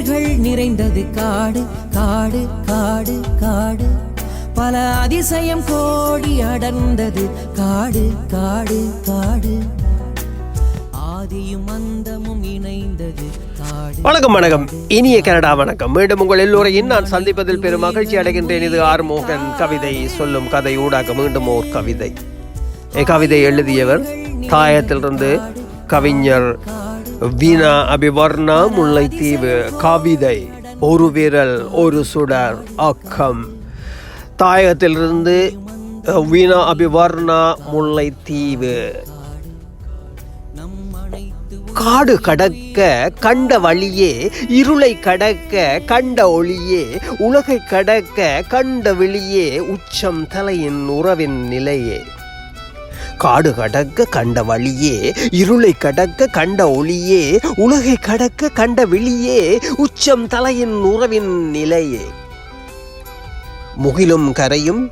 உயிர்கள் நிறைந்தது காடு காடு காடு காடு. பல அதிசயம் கோடி அடர்ந்தது காடு காடு காடு. ஆதியும் அந்தமும் இணைந்தது வணக்கம் வணக்கம். இனிய கனடா வணக்கம். மீண்டும் உங்கள் எல்லோரையும் நான் சந்திப்பதில் பெரும் மகிழ்ச்சி அடைகின்றேன். இது ஆர்மோகன் கவிதை சொல்லும் கதை. ஊடாக மீண்டும் ஓர் கவிதை. கவிதை எழுதியவர் தாயத்திலிருந்து கவிஞர் வீணா அபிவர்ணா முல்லைத்தீவு கவிதை ஒரு விரல் ஒரு சுடர் அக்கம் தாயகத்திலிருந்து வீணா அபிவர்ணா முல்லைத்தீவு காடு கடக்க கண்ட வழியே இருளை கடக்க கண்ட ஒளியே உலகை கடக்க கண்ட வெளியே உச்சம் தலையின் உறவின் நிலையே. காடு கடக்க கண்ட வழியே இருளை கடக்க கண்ட ஒளியே உலகை கடக்க கண்ட வெளியே உச்சம் தலையின் உறவின் நிலையே. முகிலும் கரையும்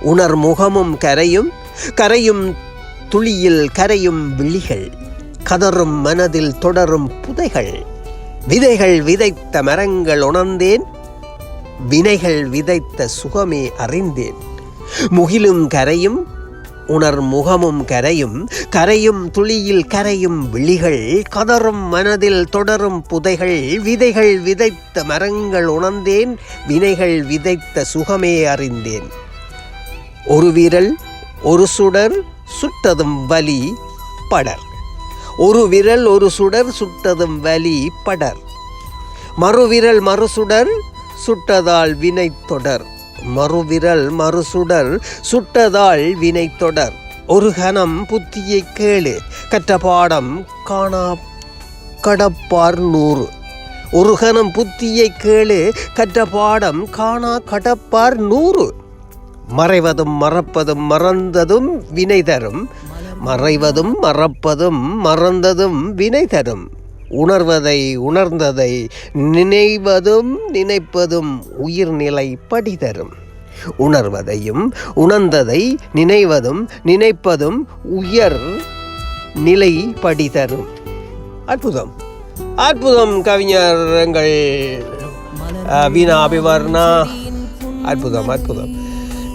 உணர் முகமும் கரையும் கரையும் துளியில் கரையும் விழிகள் கதறும் மனதில் தொடரும் புதைகள். விதைகள் விதைத்த மரங்கள் உணர்ந்தேன் வினைகள் விதைத்த சுகமே அறிந்தேன். முகிலும் கரையும் உணர் முகமும் கரையும் கரையும் துளியில் கரையும் விழிகள் கதறும் மனதில் தொடரும் புதைகள் விதைகள் விதைத்த மரங்கள் உணர்ந்தேன் வினைகள் விதைத்த சுகமே அறிந்தேன். ஒரு விரல் ஒரு சுடர் சுட்டதும் வலி படர். ஒரு விரல் ஒரு சுடர் சுட்டதும் வலி படர். மறுவிரல் மறுசுடர் சுட்டதால் வினை தொடர் மறுவிரல் மறுசுடர் சுட்டதால் வினை தொடர் ஒரு கணம் புத்தியை கேளு கற்ற பாடம் காணா கடப்பார் நூறு. ஒரு கணம் புத்தியை கேளு கற்ற பாடம் காணா கடப்பார் நூறு. மறைவதும் மறப்பதும் மறந்ததும் வினை தரும். மறைவதும் மறப்பதும் மறந்ததும் வினை தரும். உணர்வதை உணர்ந்ததை நினைவதும் நினைப்பதும் உயிர்நிலை படி தரும். உணர்வதையும் உணர்ந்ததை நினைவதும் நினைப்பதும் உயர் நிலை படி தரும். அற்புதம். அற்புதம் கவிஞர் எங்கள் வீணா அபிவர்ணா. அற்புதம் அற்புதம்.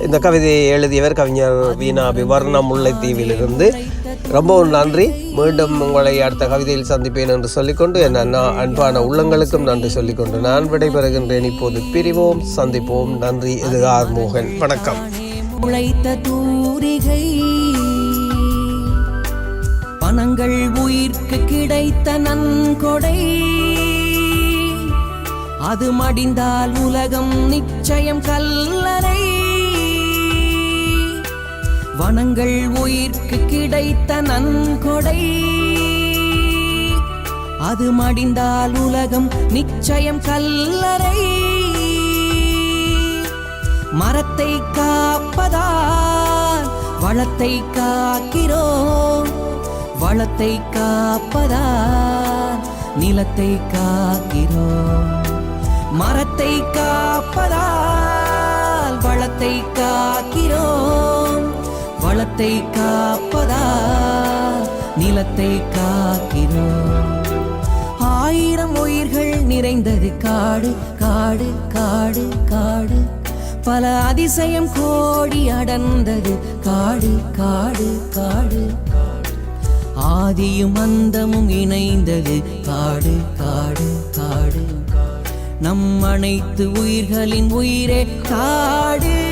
இந்த கவிதையை எழுதியவர் கவிஞர் வீணா அபிவர்ணா முல்லைத்தீவிலிருந்து ரொம்பவும் நன்றி. மீண்டும் உங்களை அடுத்த கவிதையில் சந்திப்பேன் என்று சொல்லிக்கொண்டு என் அண்ணா அன்பான உள்ளங்களுக்கும் நன்றி சொல்லிக்கொண்டு நான் விடைபெறுகின்றேன். இப்போது பிரிவோம் சந்திப்போம். நன்றி இது ஆர் மோகன். வணக்கம். உழைத்த தூரிகை பணங்கள் உயிர்க்கு கிடைத்த நன்கொடை அது மடிந்தால் உலகம் நிச்சயம் கல்லறை. வனங்கள் உயிர்க்கு கிடைத்த நன்கொடை. அது மடிந்தால் உலகம் நிச்சயம் கல்லறை. மரத்தை காப்பதால் வளத்தை காக்கிறோம். வளத்தை காப்பதால் நிலத்தை காக்கிறோம். மரத்தை காப்பதால் வளத்தை காக்கிறோம். வளத்தை காப்பதா? நிலத்தை காக்கிறோம் ஆயிரம் உயிர்கள் நிறைந்தது காடு காடு காடு காடு. பல அதிசயம் கோடி அடர்ந்தது காடு காடு காடு. ஆதியும் அந்தமும் இணைந்தது காடு காடு காடு. நம் அனைத்து உயிர்களின் உயிரே காடு.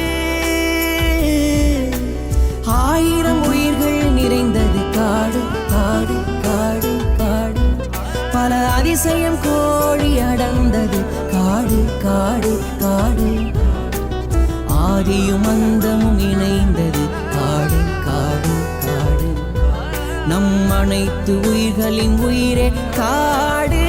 அதிசயம் கோழி அடர்ந்தது. காடு காடு காடு. ஆதியும் அந்தமும் இணைந்தது. காடு காடு காடு. நம் அனைத்து உயிர்களின் உயிரே காடு.